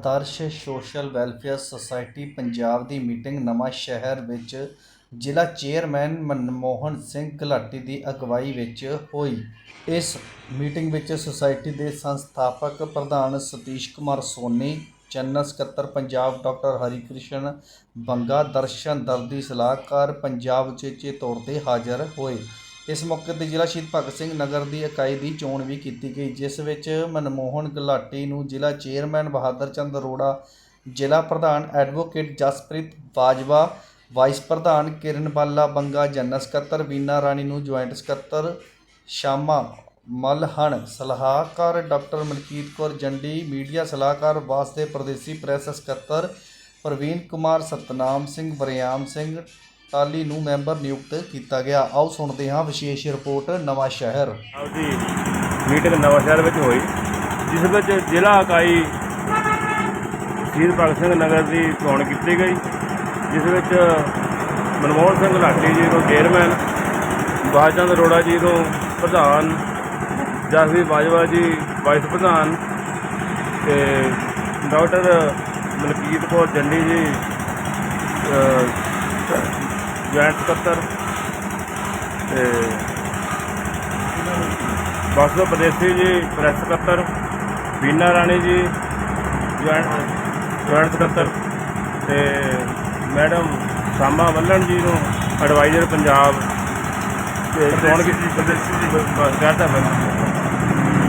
Adarsh social welfare society Punjab ਦੀ meeting Nawan Shahr ਵਿੱਚ ਜ਼ਿਲ੍ਹਾ chairman Manmohan Singh Gulati ਦੀ ਅਗਵਾਈ ਵਿੱਚ ਹੋਈ। ਇਸ ਮੀਟਿੰਗ ਵਿੱਚ ਸੁਸਾਇਟੀ ਦੇ ਸੰਸਥਾਪਕ ਪ੍ਰਧਾਨ ਸਤੀਸ਼ ਕੁਮਾਰ ਸੋਨੀ ਜਨਰਲ ਸਕੱਤਰ ਪੰਜਾਬ ਡਾਕਟਰ ਹਰੀਕ੍ਰਿਸ਼ਨ ਬੰਗਾ, ਦਰਸ਼ਨ ਦਰਦੀ ਸਲਾਹਕਾਰ ਪੰਜਾਬ ਚੇਚੇ ਤੌਰ ਤੇ ਹਾਜ਼ਰ ਹੋਏ। ਇਸ ਮੌਕੇ ਤੇ ਜ਼ਿਲ੍ਹਾ ਸ਼ਹੀਦ ਭਗਤ ਸਿੰਘ ਨਗਰ ਦੀ ਇਕਾਈ ਦੀ ਚੋਣ ਵੀ ਕੀਤੀ ਗਈ, ਜਿਸ ਵਿੱਚ ਮਨਮੋਹਨ ਗੁਲਾਟੀ ਨੂੰ ਜ਼ਿਲ੍ਹਾ ਚੇਅਰਮੈਨ ਬਹਾਦਰ ਚੰਦ ਅਰੋੜਾ, ਜ਼ਿਲ੍ਹਾ ਪ੍ਰਧਾਨ ਐਡਵੋਕੇਟ ਜਸਪ੍ਰੀਤ ਬਾਜਵਾ, ਵਾਈਸ ਪ੍ਰਧਾਨ ਕਿਰਨ ਬਾਲਾ ਬੰਗਾ, ਜਨਰਲ ਸਕੱਤਰ ਵੀਨਾ ਰਾਣੀ ਨੂੰ ਜੁਆਇੰਟ ਸਕੱਤਰ ਸ਼ਾਮਾ ਮਲਹਣ, ਸਲਾਹਕਾਰ ਡਾਕਟਰ ਮਲਕੀਤ ਕੌਰ ਜੰਡੀ, ਮੀਡੀਆ ਸਲਾਹਕਾਰ ਵਾਸਤੇ ਪ੍ਰਦੇਸੀ ਪ੍ਰੈਸ ਸਕੱਤਰ ਪ੍ਰਵੀਨ ਕੁਮਾਰ, ਸਤਨਾਮ ਸਿੰਘ, ਵਰਿਆਮ ਸਿੰਘ ਟਾਲੀ ਨੂੰ ਮੈਂਬਰ ਨਿਯੁਕਤ ਕੀਤਾ ਗਿਆ। ਆਓ ਸੁਣਦੇ ਹਾਂ ਵਿਸ਼ੇਸ਼ ਰਿਪੋਰਟ ਨਵਾਂ ਸ਼ਹਿਰ। ਆਪਦੀ ਮੀਟਿੰਗ ਨਵਾਂਸ਼ਹਿਰ ਵਿੱਚ ਹੋਈ, ਜਿਸ ਵਿੱਚ ਜ਼ਿਲ੍ਹਾ ਇਕਾਈ ਸ਼ਹੀਦ ਭਗਤ ਸਿੰਘ ਨਗਰ ਦੀ ਚੋਣ ਕੀਤੀ ਗਈ, ਜਿਸ ਵਿੱਚ ਮਨਮੋਹਨ ਸਿੰਘ ਲਾਠੀ ਜੀ ਨੂੰ ਚੇਅਰਮੈਨ ਬਾਜਚੰਦ ਅਰੋੜਾ ਜੀ ਨੂੰ ਪ੍ਰਧਾਨ, ਜਸਵੀਰ ਬਾਜਵਾ ਜੀ ਵਾਈਸ ਪ੍ਰਧਾਨ ਤੇ ਡਾਕਟਰ ਮਲਕੀਤ ਕੌਰ ਜੰਡੀ ਜੀ ਜੁਆਇੰਟ ਸਕੱਤਰ ਤੇ ਬਾਸੋ ਪ੍ਰਦੇਸੀ ਜੀ ਪ੍ਰੈਸ ਸਕੱਤਰ ਬੀਨਾ ਰਾਣੀ ਜੀ ਜੁਆਇੰਟ ਜੁਆਇੰਟ ਸਕੱਤਰ ਤੇ ਮੈਡਮ ਸਾਮਾ ਵੱਲਣ ਜੀ ਨੂੰ ਐਡਵਾਈਜ਼ਰ ਪੰਜਾਬ ਤੇ ਚੋਣ ਕੀਤੀ ਪ੍ਰਦੇਸੀ ਜੀ। ਕਹਤਾ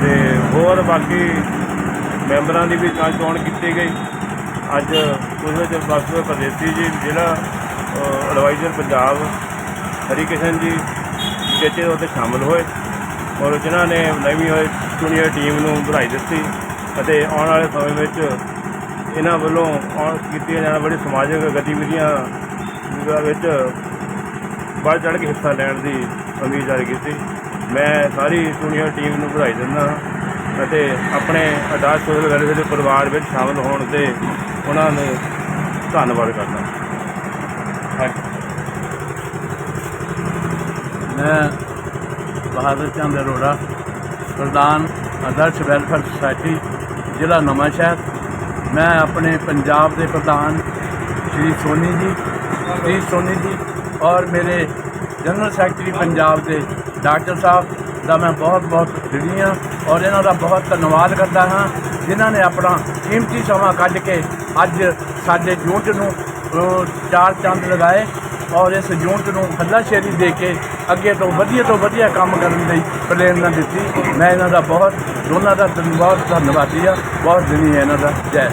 ਤੇ ਹੋਰ ਬਾਕੀ ਮੈਂਬਰਾਂ ਦੀ ਵੀ ਚੋਣ ਚੋਣ ਕੀਤੀ ਗਈ। ਅੱਜ ਉਸ ਵਿੱਚ ਬਾਸੋ ਪ੍ਰਦੇਸੀ ਜੀ ਜ਼ਿਲ੍ਹਾ ਐਡਵਾਈਜ਼ਰ ਪੰਜਾਬ ਹਰੀਕਿਸ਼ਨ ਜੀ ਚੇਚੇ ਉਹਦੇ ਸ਼ਾਮਲ ਹੋਏ ਔਰ ਜਿਨ੍ਹਾਂ ਨੇ ਨਵੀਂ ਹੋਈ ਚੁਣੀ ਹੋਈ ਟੀਮ ਨੂੰ ਵਧਾਈ ਦਿੱਤੀ ਅਤੇ ਆਉਣ ਵਾਲੇ ਸਮੇਂ ਵਿੱਚ ਇਹਨਾਂ ਵੱਲੋਂ ਕੀਤੀਆਂ ਜਾਣ ਵਾਲੀ ਸਮਾਜਿਕ ਗਤੀਵਿਧੀਆਂ ਵਿੱਚ ਵੱਧ ਚੜ੍ਹ ਕੇ ਹਿੱਸਾ ਲੈਣ ਦੀ ਉਮੀਦ ਜ਼ਾਹਿਰ ਕੀਤੀ। ਮੈਂ ਸਾਰੀ ਚੁਣੀ ਟੀਮ ਨੂੰ ਵਧਾਈ ਦਿੰਦਾ ਹਾਂ ਅਤੇ ਆਪਣੇ ਅਦਾਸ ਸੋਸ਼ਲ ਵੈਲਫੇਅਰ ਦੇ ਪਰਿਵਾਰ ਵਿੱਚ ਸ਼ਾਮਲ ਹੋਣ ਤੇ ਉਹਨਾਂ ਨੂੰ ਧੰਨਵਾਦ ਕਰਦਾ ਥੈਂਕ ਮੈਂ ਬਹਾਦਰ ਚੰਦ ਅਰੋੜਾ, ਪ੍ਰਧਾਨ ਆਦਰਸ਼ ਵੈਲਫੇਅਰ ਸੁਸਾਇਟੀ, ਜ਼ਿਲ੍ਹਾ ਨਵਾਂਸ਼ਹਿਰ ਮੈਂ ਆਪਣੇ ਪੰਜਾਬ ਦੇ ਪ੍ਰਧਾਨ ਸ਼੍ਰੀ ਸੋਨੀ ਜੀ, ਸ਼੍ਰੀ ਸੋਨੀ ਜੀ ਔਰ ਮੇਰੇ ਜਨਰਲ ਸੈਕਟਰੀ ਪੰਜਾਬ ਦੇ ਡਾਕਟਰ ਸਾਹਿਬ ਦਾ ਮੈਂ ਬਹੁਤ ਬਹੁਤ ਰਿਣੀ ਹਾਂ ਔਰ ਇਹਨਾਂ ਦਾ ਬਹੁਤ ਧੰਨਵਾਦ ਕਰਦਾ ਹਾਂ, ਜਿਨ੍ਹਾਂ ਨੇ ਆਪਣਾ ਕੀਮਤੀ ਸਮਾਂ ਕੱਢ ਕੇ ਅੱਜ ਸਾਡੇ ਜੂਟ ਨੂੰ ਅਹ, ਚਾਰ ਚੰਦ ਲਗਾਏ ਔਰ ਇਸ ਯੂਨਿਟ ਨੂੰ ਹੱਲਾਸ਼ੇਰੀ ਦੇ ਕੇ ਅੱਗੇ ਤੋਂ ਵਧੀਆ ਤੋਂ ਵਧੀਆ ਕੰਮ ਕਰਨ ਲਈ ਪ੍ਰੇਰਨਾ ਦਿੱਤੀ। ਮੈਂ ਇਹਨਾਂ ਦਾ ਬਹੁਤ ਦੋਨਾਂ ਦਾ ਧੰਨਵਾਦ ਧੰਨਵਾਦੀ ਆ ਬਹੁਤ ਦਿਨੀ ਹੈ ਇਹਨਾਂ ਦਾ। ਜੈ।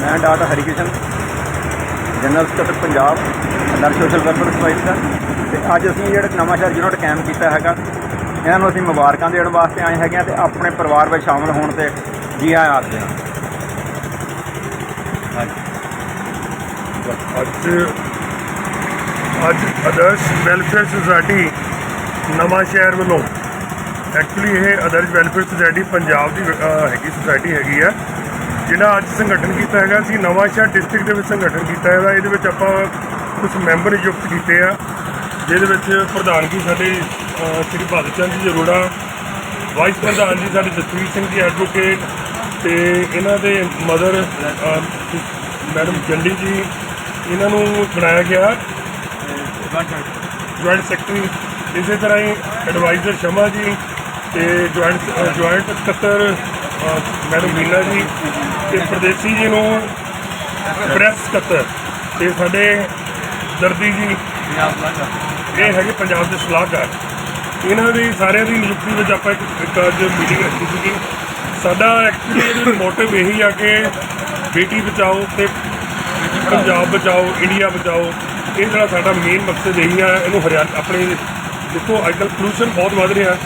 ਮੈਂ ਡਾਕਟਰ ਹਰੀਕਿਸ਼ਨ ਜਨਰਲ ਸਕੱਤਰ Punjab Adarsh social welfare society ਦਾ ਤੇ ਅੱਜ ਅਸੀਂ ਜਿਹੜਾ ਨਵਾਂਸ਼ਹਿਰ ਯੂਨਿਟ ਕਾਇਮ ਕੀਤਾ ਹੈਗਾ ਇਹਨਾਂ ਨੂੰ ਅਸੀਂ ਮੁਬਾਰਕਾਂ ਦੇਣ ਵਾਸਤੇ ਆਏ ਹੈਗੇ ਹਾਂ ਤੇ ਆਪਣੇ ਪਰਿਵਾਰ ਵਿੱਚ ਸ਼ਾਮਲ ਹੋਣ ਤੇ ਜੀ ਆਇਆਂ ਆਖਦੇ ਹਾਂ ਅੱਜ ਅੱਜ ਆਦਰਸ਼ ਵੈਲਫੇਅਰ ਸੁਸਾਇਟੀ ਨਵਾਂ ਸ਼ਹਿਰ ਵੱਲੋਂ ਐਕਚੁਅਲੀ ਇਹ ਅਦਰਸ਼ ਵੈਲਫੇਅਰ ਸੁਸਾਇਟੀ ਪੰਜਾਬ ਦੀ ਹੈਗੀ ਸੁਸਾਇਟੀ ਹੈਗੀ ਆ, ਜਿਹੜਾ ਅੱਜ ਸੰਗਠਨ ਕੀਤਾ ਹੈਗਾ। ਅਸੀਂ ਨਵਾਂ ਸ਼ਹਿਰ ਡਿਸਟ੍ਰਿਕਟ ਦੇ ਵਿੱਚ ਸੰਗਠਨ ਕੀਤਾ ਹੈਗਾ। ਇਹਦੇ ਵਿੱਚ ਆਪਾਂ ਕੁਝ ਮੈਂਬਰ ਨਿਯੁਕਤ ਕੀਤੇ ਆ, ਜਿਹਦੇ ਵਿੱਚ ਪ੍ਰਧਾਨਗੀ ਸਾਡੇ ਸ਼੍ਰੀ ਭਗਤ ਚੰਦ ਜੀ ਅਰੋੜਾ ਵਾਈਸ ਪ੍ਰਧਾਨ ਜੀ ਸਾਡੇ ਜਸਵੀਰ ਸਿੰਘ ਜੀ ਐਡਵੋਕੇਟ ਤੇ ਇਹਨਾਂ ਦੇ ਮਦਰ ਮੈਡਮ ਚੰਡੀ ਜੀ ਇਹਨਾਂ ਨੂੰ ਬਣਾਇਆ ਗਿਆ। ਜੁਆਇੰਟ ਸੈਕਟਰੀ ਇਸੇ ਤਰ੍ਹਾਂ ਹੀ ਐਡਵਾਈਜ਼ਰ ਸ਼ਮਾ ਜੀ ਤੇ ਜੁਆਇੰਟ ਜੁਆਇੰਟ ਸਕੱਤਰ ਮੈਡਮ ਮੀਨਾ ਜੀ ਤੇ ਪ੍ਰਦੇਸੀ ਜੀ ਨੂੰ ਪ੍ਰੈਸ ਸਕੱਤਰ। ਤੇ ਸਾਡੇ ਦਰਦੀ ਜੀ, ਇਹ ਹੈਗੇ ਪੰਜਾਬ ਦੇ ਸਲਾਹਕਾਰ। ਇਹਨਾਂ ਦੀ, ਸਾਰਿਆਂ ਦੀ ਨਿਯੁਕਤੀ ਵਿੱਚ ਆਪਾਂ ਇੱਕ ਇੱਕ ਅੱਜ ਮੀਟਿੰਗ ਰੱਖੀ ਸੀਗੀ। ਸਾਡਾ ਐਕਚੁਅਲੀ ਇਹਦਾ ਮੋਟਿਵ ਇਹੀ ਆ ਕਿ ਬੇਟੀ ਬਚਾਓ ਤੇ ਪੰਜਾਬ ਬਚਾਓ, ਇੰਡੀਆ ਬਚਾਓ, ਇਹ ਜਿਹੜਾ ਸਾਡਾ ਮੇਨ ਮਕਸਦ ਇਹੀ ਆ, ਇਹਨੂੰ ਹਰਿਆਲੀ ਆਪਣੇ ਦੇਖੋ ਅੱਜ ਕੱਲ੍ਹ ਪੋਲੂਸ਼ਨ ਬਹੁਤ ਵੱਧ ਰਿਹਾ।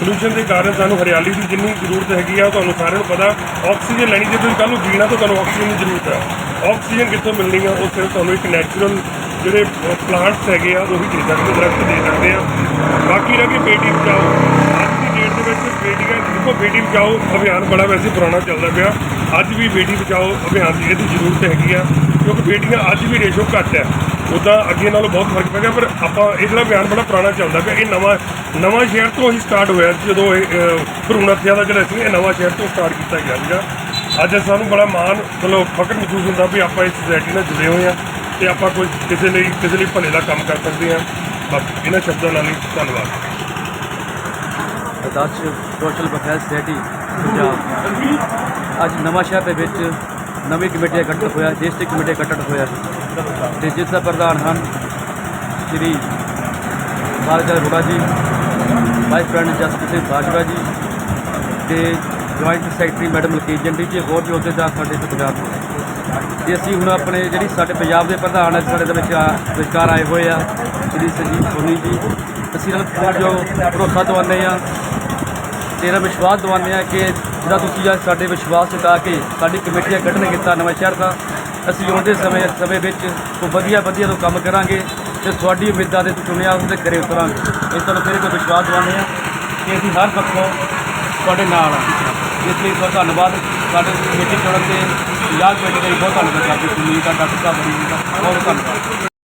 ਪੋਲੂਸ਼ਨ ਦੇ ਕਾਰਨ ਸਾਨੂੰ ਹਰਿਆਲੀ ਦੀ ਜਿੰਨੀ ਜ਼ਰੂਰਤ ਹੈਗੀ ਆ ਤੁਹਾਨੂੰ ਸਾਰਿਆਂ ਨੂੰ ਪਤਾ। ਆਕਸੀਜਨ ਲੈਣੀ ਜੇ ਤੁਸੀਂ ਕੱਲ੍ਹ ਨੂੰ ਜੀਣਾ, ਤਾਂ ਤੁਹਾਨੂੰ ਆਕਸੀਜਨ ਦੀ ਜ਼ਰੂਰਤ ਹੈ ਆਕਸੀਜਨ ਕਿੱਥੋਂ ਮਿਲਣੀ ਆ? ਉਹ ਸਿਰਫ ਤੁਹਾਨੂੰ ਇੱਕ ਨੈਚੁਰਲ ਜਿਹੜੇ ਪਲਾਂਟਸ ਹੈਗੇ ਆ, ਉਹੀ ਦੇ ਸਕਦੇ ਦਰਖਤ ਦੇ ਸਕਦੇ ਆ। ਬਾਕੀ ਰਹਿ ਗਈ ਬੇਟੀ ਬਚਾਓ। ਅੱਜ ਦੀ ਡੇਟ ਦੇ ਵਿੱਚ ਬੇਟੀਆਂ, ਦੇਖੋ ਬੇਟੀ ਬਚਾਓ ਅਭਿਆਨ ਬੜਾ ਵੈਸੇ ਪੁਰਾਣਾ ਚੱਲਦਾ ਪਿਆ। ਅੱਜ ਵੀ ਬੇਟੀ ਬਚਾਓ ਅਭਿਆਨ ਦੀ ਇਹਦੀ ਜ਼ਰੂਰਤ ਹੈਗੀ ਆ, ਕਿਉਂਕਿ ਬੇਟੀਆਂ ਅੱਜ ਵੀ ਰੇਸ਼ੋ ਘੱਟ ਹੈ। ਉੱਦਾਂ ਅੱਗੇ ਨਾਲੋਂ ਬਹੁਤ ਫ਼ਰਕ ਪੈ ਗਿਆ, ਪਰ ਆਪਾਂ ਇਹ ਜਿਹੜਾ ਬਿਆਨ ਬੜਾ ਪੁਰਾਣਾ ਚੱਲਦਾ ਪਿਆ, ਇਹ ਨਵਾਂ ਨਵਾਂ ਸ਼ਹਿਰ ਤੋਂ ਹੀ ਸਟਾਰਟ ਹੋਇਆ, ਜਦੋਂ ਇਹ ਭਰੂਣਾ ਭਰੂਣ ਦਾ ਜਿਹੜਾ ਸੀ, ਇਹ ਨਵਾਂ ਸ਼ਹਿਰ ਤੋਂ ਸਟਾਰਟ ਕੀਤਾ ਗਿਆ ਸੀਗਾ। ਅੱਜ ਸਾਨੂੰ ਬੜਾ ਮਾਣ, ਮਤਲਬ ਫਖਰ ਮਹਿਸੂਸ ਹੁੰਦਾ ਵੀ ਆਪਾਂ ਇਸ ਸੋਸਾਇਟੀ ਨਾਲ ਜੁੜੇ ਹੋਏ ਆ ਤੇ ਆਪਾਂ ਕੋਈ ਕਿਸੇ ਲਈ ਕਿਸੇ ਲਈ ਭਲੇ ਦਾ ਕੰਮ ਕਰ ਸਕਦੇ ਹਾਂ। ਬਸ ਇਹਨਾਂ ਸ਼ਬਦਾਂ ਨਾਲ ਹੀ ਧੰਨਵਾਦ। Adarsh social welfare society Punjab. ਅੱਜ ਨਵਾਂ ਸ਼ਹਿਰ ਦੇ ਵਿੱਚ ਨਵੀਂ ਕਮੇਟੀ ਗਠਿਤ ਗਠਨ ਹੋਇਆ ਡਿਸਟ੍ਰਿਕਟ ਕਮੇਟੀ ਗਠਿਤ ਗਠਨ ਹੋਇਆ ਤੇ ਜਿਸ ਦਾ ਪ੍ਰਧਾਨ ਹਨ ਸ਼੍ਰੀ ਬਾਲਕਰ ਰੋੜਾ ਜੀ ਵਾਈਸ ਪ੍ਰੈਜ਼ੀਡੈਂਟ ਜਸਪ੍ਰੀਤ ਸਿੰਘ ਬਾਜਵਾ ਜੀ ਤੇ ਜੁਆਇੰਟ ਸੈਕਟਰੀ ਮੈਡਮ ਲਕੀਰ ਜੰਡੀ ਜੀ, ਹੋਰ ਵੀ ਅਹੁਦੇਦਾਰ ਸਾਡੇ ਪੰਜਾਬ ਸਤਿਕਾਰ ਤੇ ਅਸੀਂ ਹੁਣ ਆਪਣੇ ਜਿਹੜੀ ਸਾਡੇ ਪੰਜਾਬ ਦੇ ਪ੍ਰਧਾਨ ਅੱਜ ਸਾਡੇ ਦੇ ਵਿੱਚ ਵਿਚਕਾਰ ਆਏ ਹੋਏ ਆ, ਸ਼੍ਰੀ ਸੰਜੀਵ ਸੋਨੀ ਜੀ, ਅਸੀਂ ਇਹਨਾਂ ਨੂੰ ਜੋ ਭਰੋਸਾ ਦਵਾਉਂਦੇ ਆ ਤੇ ਇਹਨਾਂ ਵਿਸ਼ਵਾਸ ਦਵਾਉਂਦੇ ਆ ਕਿ ਜਿਹੜਾ ਤੁਸੀਂ ਅੱਜ ਸਾਡੇ ਵਿਸ਼ਵਾਸ ਜਤਾ ਕੇ ਸਾਡੀ ਕਮੇਟੀ ਦਾ ਗਠਨ ਕੀਤਾ ਨਵਾਂ ਸ਼ਹਿਰ ਦਾ, ਅਸੀਂ ਆਉਂਦੇ ਸਮੇਂ ਸਮੇਂ ਵਿੱਚ ਕੋਈ ਵਧੀਆ ਵਧੀਆ ਤੋਂ ਕੰਮ ਕਰਾਂਗੇ ਤੇ ਤੁਹਾਡੀ ਉਮੀਦਾਂ ਦੇ ਚੁਣਿਆ ਉਹਦੇ ਘਰੇ ਉਤਰਾਂਗੇ। ਇਸ ਤਰ੍ਹਾਂ ਫਿਰ ਕੋਈ ਵਿਸ਼ਵਾਸ ਦਵਾਉਂਦੇ ਆ ਕਿ ਅਸੀਂ ਹਰ ਪੱਖੋਂ ਤੁਹਾਡੇ ਨਾਲ ਆ ਇਸ ਲਈ ਬਹੁਤ ਧੰਨਵਾਦ। ਸਾਡੇ ਕਮੇਟੀ ਚੁਣਨ ਤੇ ਯਾਦ ਕਮੇਟੀ ਦਾ ਬਹੁਤ ਧੰਨਵਾਦ ਕਰਦੇ ਹਾਂ ਉਮੀਦ ਡਾਕਟਰ ਸਾਹਿਬ ਦਾ ਬਹੁਤ ਧੰਨਵਾਦ।